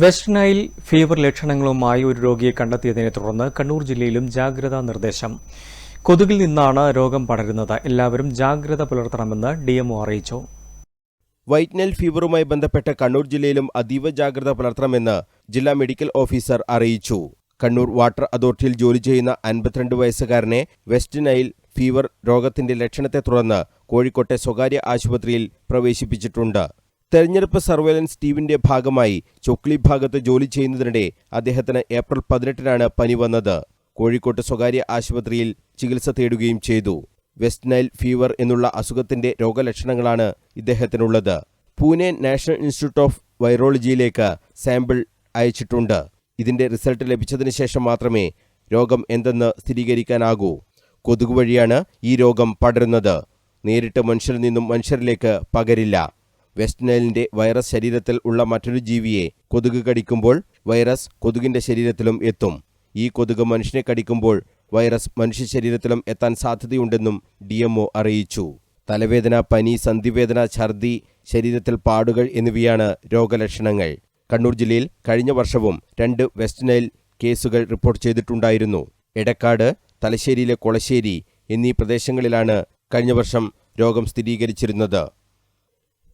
West Nile fever ലക്ഷണങ്ങളുമായി ഒരു രോഗിയെ കണ്ടെത്തിയതിനെ തുടർന്ന് കണ്ണൂർ ജില്ലയിലും ജാഗ്രതാ നിർദ്ദേശം. കൊതുകിൽ നിന്നാണ് രോഗം പടരുന്നത്. എല്ലാവരും ജാഗ്രത പുലർത്തണമെന്ന് ഡിഎംഒ അറിയിച്ചു. വൈറ്റ് നൈൽ ഫീവറുമായി ബന്ധപ്പെട്ട് കണ്ണൂർ ജില്ലയിലും അതീവ ജാഗ്രത പുലർത്തണമെന്ന് ജില്ലാ മെഡിക്കൽ ഓഫീസർ അറിയിച്ചു. കണ്ണൂർ വാട്ടർ അതോറിറ്റിയിൽ ജോലി ചെയ്യുന്ന അൻപത്തിരണ്ട് വയസ്സുകാരനെ വെസ്റ്റ് നൈൽ ഫീവർ രോഗത്തിന്റെ ലക്ഷണത്തെ തുടർന്ന് കോഴിക്കോട്ടെ സ്വകാര്യ ആശുപത്രിയിൽ പ്രവേശിപ്പിച്ചിട്ടുണ്ട്. തെരഞ്ഞെടുപ്പ് സർവേലൻസ് ടീമിന്റെ ഭാഗമായി ചൊക്ലി ഭാഗത്ത് ജോലി ചെയ്യുന്നതിനിടെ അദ്ദേഹത്തിന് ഏപ്രിൽ പതിനെട്ടിനാണ് പനി വന്നത്. കോഴിക്കോട്ട് സ്വകാര്യ ആശുപത്രിയിൽ ചികിത്സ തേടുകയും ചെയ്തു. വെസ്റ്റ് നൈൽ ഫീവർ എന്നുള്ള അസുഖത്തിന്റെ രോഗലക്ഷണങ്ങളാണ് ഇദ്ദേഹത്തിനുള്ളത്. പൂനെ നാഷണൽ ഇൻസ്റ്റിറ്റ്യൂട്ട് ഓഫ് വൈറോളജിയിലേക്ക് സാമ്പിൾ അയച്ചിട്ടുണ്ട്. ഇതിന്റെ റിസൾട്ട് ലഭിച്ചതിന് ശേഷം മാത്രമേ രോഗം എന്തെന്ന് സ്ഥിരീകരിക്കാനാകൂ. കൊതുക് വഴിയാണ് ഈ രോഗം പടരുന്നത്. നേരിട്ട് മനുഷ്യരിൽ നിന്നും മനുഷ്യരിലേക്ക് പകരില്ല. വെസ്റ്റ് നൈലിന്റെ വൈറസ് ശരീരത്തിൽ ഉള്ള മറ്റൊരു ജീവിയെ കൊതുക് കടിക്കുമ്പോൾ വൈറസ് കൊതുകിന്റെ ശരീരത്തിലും എത്തും. ഈ കൊതുക് മനുഷ്യനെ കടിക്കുമ്പോൾ വൈറസ് മനുഷ്യ ശരീരത്തിലും എത്താൻ സാധ്യതയുണ്ടെന്നും ഡി അറിയിച്ചു. തലവേദന പനി സന്ധിവേദന ഛർദി ശരീരത്തിൽ പാടുകൾ എന്നിവയാണ് രോഗലക്ഷണങ്ങൾ. കണ്ണൂർ ജില്ലയിൽ കഴിഞ്ഞ വർഷവും രണ്ട് വെസ്റ്റ് നൈൽ കേസുകൾ റിപ്പോർട്ട് ചെയ്തിട്ടുണ്ടായിരുന്നു. എടക്കാട് തലശ്ശേരിയിലെ കൊളശ്ശേരി എന്നീ പ്രദേശങ്ങളിലാണ് കഴിഞ്ഞ വർഷം രോഗം സ്ഥിരീകരിച്ചിരുന്നത്.